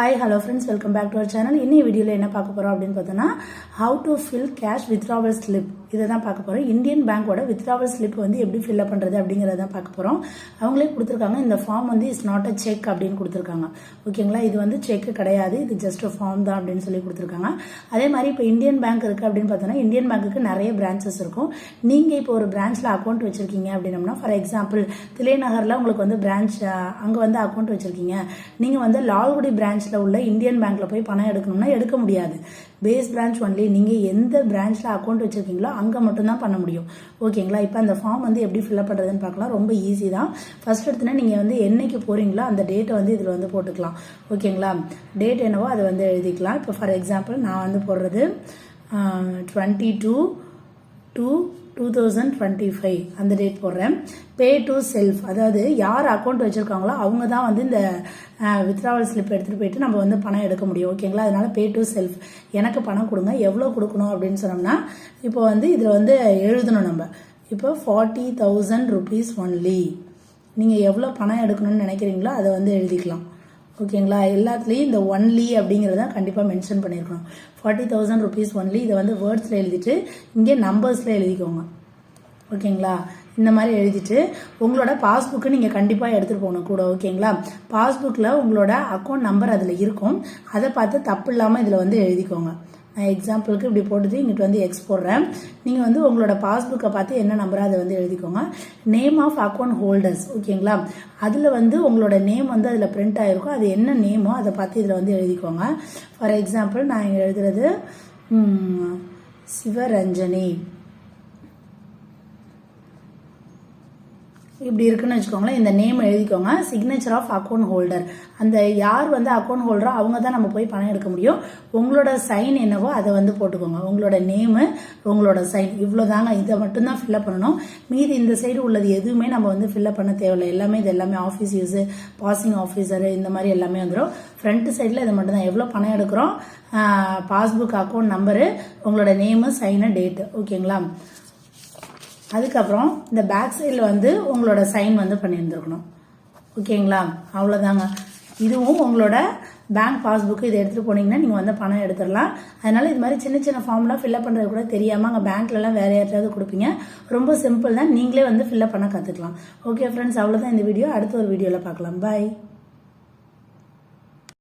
Hi hello friends welcome back to our channel இன்னி வீடியோவில் என்ன பார்க்க போகிறோம் அப்படின்னு பார்த்தோன்னா how to fill cash withdrawal slip இதை தான் பார்க்க போகிறோம் இந்தியன் பேங்க்கோட வித்ராவல் ஸ்லிப் வந்து எப்படி ஃபில்அப் பண்ணுறது அப்படிங்கிறத தான் பார்க்க போகிறோம் அவங்களே கொடுத்துருக்காங்க இந்த ஃபார்ம் வந்து இஸ் நாட் அ செக் அப்படின்னு கொடுத்துருக்காங்க. ஓகேங்களா இது வந்து செக் கிடையாது இது ஜஸ்ட் ஃபார்ம் தான் அப்படின்னு சொல்லி கொடுத்துருக்காங்க. அதே மாதிரி இப்போ இந்தியன் பேங்க் இருக்குது அப்படின்னு பார்த்தோன்னா இந்தியன் பேங்க்குக்கு நிறைய பிரான்ச்சஸ் இருக்கும். நீங்கள் இப்போ ஒரு பிரான்ச்சில் அக்கௌண்ட் வச்சுருக்கீங்க அப்படின்னம்னா ஃபார் எக்ஸாம்பிள் திலைநகரில் உங்களுக்கு வந்து பிரான்ச் அங்கே வந்து அக்கௌண்ட் வச்சுருக்கீங்க. நீங்கள் வந்து லால்குடி பிரான்ச் பிரான்ச்சில் உள்ள இந்தியன் பேங்க்கில் போய் பணம் எடுக்கணும்னா எடுக்க முடியாது. பேஸ் பிரான்ச் ஒன்லி நீங்கள் எந்த பிரான்ச்சில் அக்கௌண்ட் வச்சுருக்கீங்களோ அங்கே மட்டும்தான் பண்ண முடியும். ஓகேங்களா இப்போ அந்த ஃபார்ம் வந்து எப்படி ஃபில்அப் பண்ணுறதுன்னு பார்க்கலாம். ரொம்ப ஈஸி தான். ஃபர்ஸ்ட் எடுத்துனா நீங்கள் வந்து என்னைக்கு போகிறீங்களோ அந்த டேட்டை வந்து இதில் வந்து போட்டுக்கலாம். ஓகேங்களா டேட் என்னவோ அதை வந்து எழுதிக்கலாம். இப்போ ஃபார் எக்ஸாம்பிள் நான் வந்து போடுறது twenty two two thousand twenty five அந்த டேட் போடுறேன். பே டு செல்ஃப் அதாவது யார் அக்கௌண்ட் வச்சுருக்காங்களோ அவங்க தான் வந்து இந்த வித்ராவல் ஸ்லிப் எடுத்துகிட்டு போயிட்டு நம்ம வந்து பணம் எடுக்க முடியும். ஓகேங்களா அதனால பே டு செல்ஃப் எனக்கு பணம் கொடுங்க. எவ்வளோ கொடுக்கணும் அப்படின்னு சொன்னோம்னா இப்போ வந்து இதில் வந்து எழுதணும் நம்ம. இப்போ ஃபார்ட்டி தௌசண்ட் ருபீஸ் ஒன்லி நீங்கள் எவ்வளோ பணம் எடுக்கணும்னு நினைக்கிறீங்களோ அதை வந்து எழுதிக்கலாம். ஓகேங்களா எல்லாத்துலேயும் இந்த ஒன்லி அப்படிங்கிறத கண்டிப்பாக மென்ஷன் பண்ணியிருக்கணும் ஃபார்ட்டி தௌசண்ட் ருபீஸ் ஒன்லி இதை வந்து வேர்ட்ஸில் எழுதிட்டு இங்கே நம்பர்ஸில் எழுதிக்கோங்க. ஓகேங்களா? இந்த மாதிரி எழுதிட்டு உங்களோட பாஸ்புக்கு நீங்கள் கண்டிப்பாக எடுத்துகிட்டு போகணும் கூட ஓகேங்களா? பாஸ்புக்கில் உங்களோட அக்கௌண்ட் நம்பர் அதில் இருக்கும். அதை பார்த்து தப்பு இல்லாமல் இதில் வந்து எழுதிக்கோங்க. நான் எக்ஸாம்பிளுக்கு இப்படி போட்டுட்டு இங்கிட்டு வந்து எக்ஸ் போடுறேன். நீங்கள் வந்து உங்களோட பாஸ்புக்கை பார்த்து என்ன நம்பரோ அதை வந்து எழுதிக்கோங்க. நேம் ஆஃப் அக்கௌண்ட் ஹோல்டர்ஸ் ஓகேங்களா? அதில் வந்து உங்களோட நேம் வந்து அதில் பிரிண்ட் ஆகிருக்கும் அது என்ன நேமோ அதை பார்த்து இதில் வந்து எழுதிக்கோங்க. ஃபார் எக்ஸாம்பிள் நான் இங்கே எழுதுறது சிவரஞ்சனி. இப்படி இருக்குன்னு வச்சுக்கோங்களேன். இந்த நேம் எழுதிக்கோங்க. சிக்னேச்சர் ஆஃப் அக்கௌண்ட் ஹோல்டர் அந்த யார் வந்து அக்கௌண்ட் ஹோல்டரோ அவங்க தான் நம்ம போய் பணம் எடுக்க முடியும். உங்களோட சைன் என்னவோ அதை வந்து போட்டுக்கோங்க. உங்களோட நேமு உங்களோட சைன் இவ்வளோ தாங்க இதை மட்டும்தான் ஃபில்அப் பண்ணணும். மீதி இந்த சைடு உள்ளது எதுவுமே நம்ம வந்து ஃபில்அப் பண்ண தேவையில்லை. எல்லாமே இது எல்லாமே ஆஃபீஸ் யூஸு பாசிங் ஆஃபீஸரு இந்த மாதிரி எல்லாமே வந்துடும் ஃப்ரண்ட் சைடில் இது மட்டும் தான் எவ்வளோ பணம் எடுக்கிறோம்? பாஸ்புக் அக்கௌண்ட் நம்பரு உங்களோட நேமு சைனு டேட்டு ஓகேங்களா அதுக்கப்புறம் இந்த பேக் சைடில் வந்து உங்களோட சைன் வந்து பண்ணியிருந்துருக்கணும். ஓகேங்களா? அவ்வளோதாங்க இதுவும் உங்களோட பேங்க் பாஸ்புக்கு இதை எடுத்துகிட்டு போனீங்கன்னா நீங்கள் வந்து பணம் எடுத்துடலாம். அதனால இது மாதிரி சின்ன சின்ன ஃபார்ம்லாம் ஃபில்லப் பண்ணுறது கூட தெரியாமல் அங்கே பேங்க்லலாம் வேறு யார்ட்டாவது கொடுப்பீங்க. ரொம்ப சிம்பிள் தான். நீங்களே வந்து ஃபில்அப் பண்ண கற்றுக்கலாம் ஓகே ஃப்ரெண்ட்ஸ் அவ்வளோதான் இந்த வீடியோ அடுத்த ஒரு வீடியோவில் பார்க்கலாம். பாய்